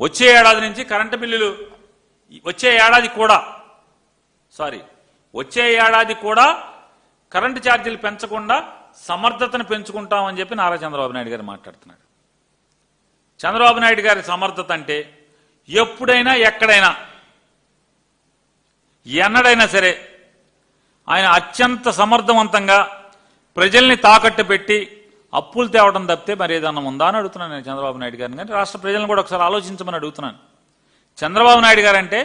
వచ్చే ఏడాది నుంచి కరెంటు బిల్లులు వచ్చే ఏడాది కూడా సారీ వచ్చే ఏడాది కూడా కరెంటు ఛార్జీలు పెంచకుండా సమర్థతను పెంచుకుంటామని చెప్పి నారా చంద్రబాబు నాయుడు గారు మాట్లాడుతున్నాడు చంద్రబాబు నాయుడు గారి సమర్థత అంటే ఎప్పుడైనా ఎక్కడైనా ఎన్నడైనా సరే ఆయన అత్యంత సమర్థవంతంగా ప్రజల్ని తాకట్టు పెట్టి అప్పులు తేవడం తప్పితే మరి ఏదన్నా ఉందా అని అడుగుతున్నాను నేను చంద్రబాబు నాయుడు గారిని. కానీ రాష్ట్ర ప్రజలను కూడా ఒకసారి ఆలోచించమని అడుగుతున్నాను. చంద్రబాబు నాయుడు గారంటే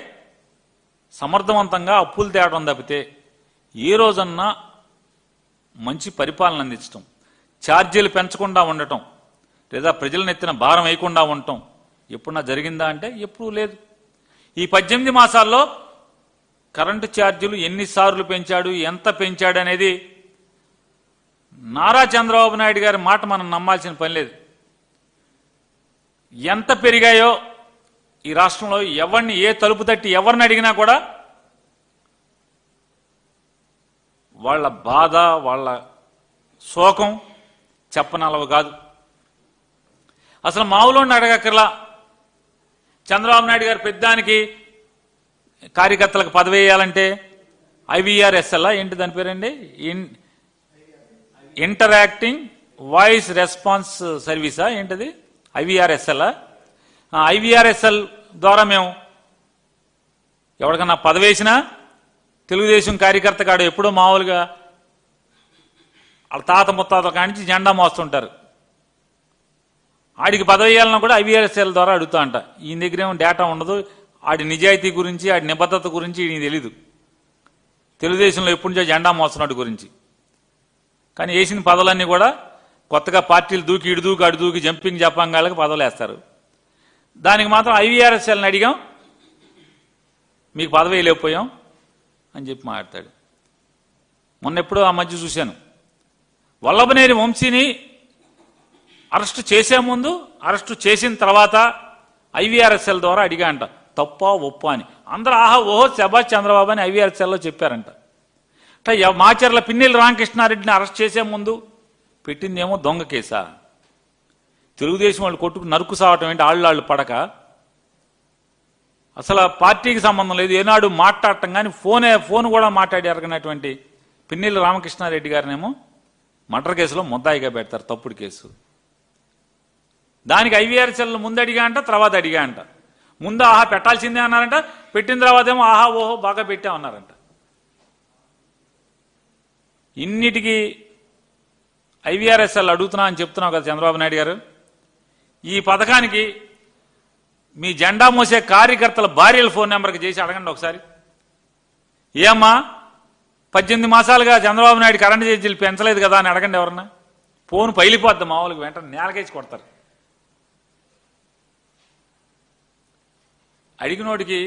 సమర్థవంతంగా అప్పులు తేవడం తప్పితే ఏ రోజన్నా మంచి పరిపాలన అందించటం ఛార్జీలు పెంచకుండా ఉండటం లేదా ప్రజలను ఎత్తిన భారం వేయకుండా ఉండటం ఎప్పుడన్నా జరిగిందా అంటే ఎప్పుడూ లేదు. ఈ పద్దెనిమిది మాసాల్లో కరెంటు ఛార్జీలు ఎన్నిసార్లు పెంచాడు ఎంత పెంచాడు అనేది నారా చంద్రబాబు నాయుడు గారి మాట మనం నమ్మాల్సిన పని లేదు. ఎంత పెరిగాయో ఈ రాష్ట్రంలో ఎవరిని ఏ తలుపు తట్టి ఎవరిని అడిగినా కూడా వాళ్ళ బాధ వాళ్ళ శోకం చెప్పనలవు కాదు. అసలు మావులోని అడగక్కర్లా. చంద్రబాబు నాయుడు గారు పెద్దానికి కార్యకర్తలకు పదవి వేయాలంటే ఐవీఆర్ఎస్ఎల్ ఏంటి దాని పేరండి? ఇంటరాక్టింగ్ వాయిస్ రెస్పాన్స్ సర్వీసా ఏంటది? ఐవీఆర్ఎస్ఎల్ ఐవీఆర్ఎస్ఎల్ ద్వారా మేము ఎవరికన్నా పదవేసినా తెలుగుదేశం కార్యకర్త కాడు ఎప్పుడో మామూలుగా వాళ్ళ తాత ముత్తాతల కానించి జెండా మోస్తుంటారు. ఆడికి పదవి ఇవ్వాలన్నా కూడా ఐవీఆర్ఎస్ఎల్ ద్వారా అడుగుతా అంట. ఈయన దగ్గర ఏమో డేటా ఉండదు. ఆడి నిజాయితీ గురించి ఆడి నిబద్ధత గురించి ఈయన తెలీదు. తెలుగుదేశంలో ఎప్పటి నుంచో జెండా మోస్తున్నాడు గురించి. కానీ వేసిన పదవులన్నీ కూడా కొత్తగా పార్టీలు దూకి ఇడు దూకి అడు దూకి జంపింగ్ జపాంగాలకు పదవులు వేస్తారు దానికి మాత్రం ఐవీఆర్ఎస్ఎల్ని అడిగాం. మీకు పదవి లేకపోయాం అని చెప్పి మాట్లాడతాడు మొన్న ఎప్పుడో ఆ మధ్య చూశాను. వల్లభనేరి వంశీని అరెస్టు చేసే ముందు అరెస్టు చేసిన తర్వాత ఐవీఆర్ఎస్ఎల్ ద్వారా అడిగా అంట తప్ప ఒప్ప అని. అందరూ ఆహా ఓహో శభాష్ చంద్రబాబు అని ఐవీఆర్ఎస్ఎల్లో చెప్పారంట. మాచర్ల పిన్నెల రామకృష్ణారెడ్డిని అరెస్ట్ చేసే ముందు పెట్టిందేమో దొంగ కేసా? తెలుగుదేశం వాళ్ళు కొట్టుకు నరుకు సావటం ఏంటి? ఆళ్ళాళ్ళు పడక. అసలు ఆ పార్టీకి సంబంధం లేదు. ఏనాడు మాట్లాడటం కానీ ఫోనే ఫోన్ కూడా మాట్లాడి ఎరగనటువంటి పిన్నెల్లి రామకృష్ణారెడ్డి గారినేమో మర్డర్ కేసులో ముద్దాయిగా పెడతారు తప్పుడు కేసు. దానికి ఐవీఆర్సీఎల్ ముందు అడిగా అంట తర్వాత అడిగా అంట. ముందు ఆహా పెట్టాల్సిందే అన్నారంట పెట్టిన తర్వాత ఏమో ఆహా ఓహో బాగా పెట్టామన్నారంట. ఇన్నిటికీ ఐవీఆర్ఎస్ఎల్ అడుగుతున్నా అని చెప్తున్నావు కదా చంద్రబాబు నాయుడు గారు. ఈ పథకానికి మీ జెండా మోసే కార్యకర్తల భార్యల ఫోన్ నెంబర్కి చేసి అడగండి ఒకసారి. ఏమ్మా పద్దెనిమిది మాసాలుగా చంద్రబాబు నాయుడు కరెంటు ఛార్జీలు పెంచలేదు కదా అని అడగండి ఎవరన్నా. ఫోన్ పైలిపోద్ది మామూలుగా వెంటనే నేలకేసి కొడతారు. అడిగినోడికి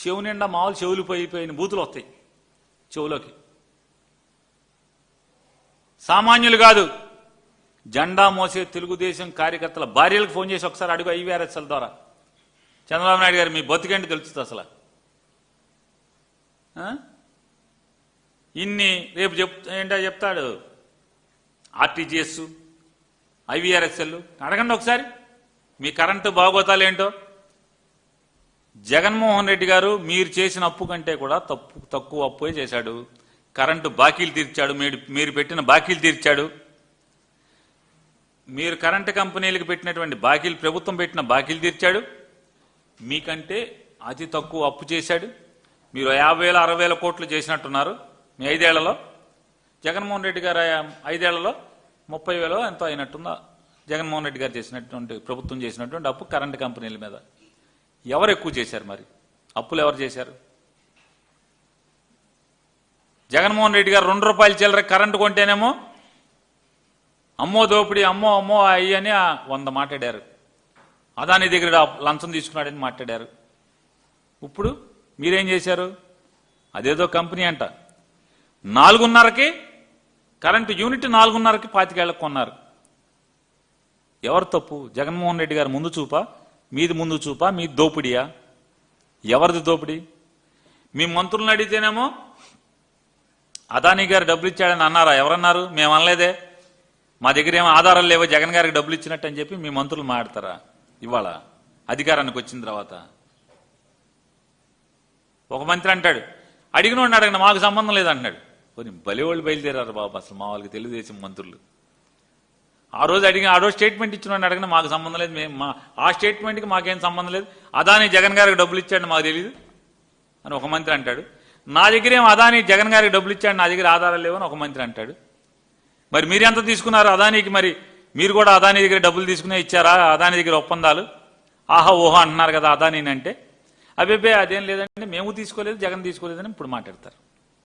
చెవు నిండా మామూలు చెవులు పోయిపోయిన బూతులు వస్తాయి చెవులోకి. సామాన్యులు కాదు. జెండా మోసే తెలుగుదేశం కార్యకర్తల భార్యలకు ఫోన్ చేసి ఒకసారి అడుగు ఐవీఆర్ఎస్ఎల్ ద్వారా. చంద్రబాబు నాయుడు గారు మీ బతికేంటి తెలుస్తుంది అసలు? ఇన్ని రేపు చెప్ ఏంటో చెప్తాడు. ఆర్టీజీఎస్ ఐవీఆర్ఎస్ఎల్ అడగండి ఒకసారి. మీ కరెంటు బాగోతాలు ఏంటో జగన్మోహన్ రెడ్డి గారు మీరు చేసిన అప్పు కంటే కూడా తప్పు తక్కువ అప్పే చేశాడు. కరెంటు బాకీలు తీర్చాడు మీరు మీరు పెట్టిన బాకీలు తీర్చాడు. మీరు కరెంటు కంపెనీలకు పెట్టినటువంటి బాకీలు ప్రభుత్వం పెట్టిన బాకీలు తీర్చాడు. మీకంటే అతి తక్కువ అప్పు చేశాడు. మీరు యాభై వేల అరవై వేల కోట్లు చేసినట్టున్నారు మీ ఐదేళ్ళలో. జగన్మోహన్ రెడ్డి గారు ఐదేళ్ళలో ముప్పై వేలో ఎంతో అయినట్టుందా జగన్మోహన్ రెడ్డి గారు చేసినటువంటి ప్రభుత్వం చేసినటువంటి అప్పు కరెంటు కంపెనీల మీద. ఎవరు ఎక్కువ చేశారు మరి? అప్పులు ఎవరు చేశారు? జగన్మోహన్ రెడ్డి గారు రెండు రూపాయలు చిల్లర కరెంటు కొంటేనేమో అమ్మో దోపిడి అమ్మో అమ్మో అయ్యి అని వంద మాట్లాడారు. అదాని దగ్గర లంచం తీసుకున్నాడని మాట్లాడారు. ఇప్పుడు మీరేం చేశారు? అదేదో కంపెనీ అంట. నాలుగున్నరకి కరెంటు యూనిట్ నాలుగున్నరకి పాతికేళ్ళకు కొన్నారు. ఎవరు తప్పు? జగన్మోహన్ రెడ్డి గారు ముందు చూపా? మీది ముందు చూపా? మీ దోపిడియా? ఎవరిది దోపిడి? మీ మంత్రులను అడిగితేనేమో అదానీ గారు డబ్బులు ఇచ్చాడని అన్నారా? ఎవరన్నారు? మేము అనలేదే. మా దగ్గర ఏమో ఆధారాలు లేవో జగన్ గారికి డబ్బులు ఇచ్చినట్టు అని చెప్పి మీ మంత్రులు మాడతారా ఇవాళ అధికారానికి వచ్చిన తర్వాత. ఒక మంత్రి అంటాడు అడిగినోడిని అడగండి మాకు సంబంధం లేదంటున్నాడు. కొన్ని బలివాళ్ళు బయలుదేరారు బాబు అసలు మా వాళ్ళకి తెలుగుదేశం మంత్రులు. ఆ రోజు అడిగిన ఆ రోజు స్టేట్మెంట్ ఇచ్చిన అడగండి మాకు సంబంధం లేదు. మేము మా ఆ స్టేట్మెంట్కి మాకేం సంబంధం లేదు. అదాని జగన్ గారికి డబ్బులు ఇచ్చాడు మాకు తెలియదు అని ఒక మంత్రి అంటాడు. నా దగ్గర ఏం అదాని జగన్ గారికి డబ్బులు ఇచ్చాడు నా దగ్గర ఆధారాలు లేవని ఒక మంత్రి అంటాడు. మరి మీరు ఎంత తీసుకున్నారు అదానికి మరి? మీరు కూడా అదాని దగ్గర డబ్బులు తీసుకునే ఇచ్చారా? అదాని దగ్గర ఒప్పందాలు? ఆహా ఓహో అంటున్నారు కదా అదానీని అంటే. అభిపే అదేం లేదంటే మేము తీసుకోలేదు జగన్ తీసుకోలేదని ఇప్పుడు మాట్లాడతారు.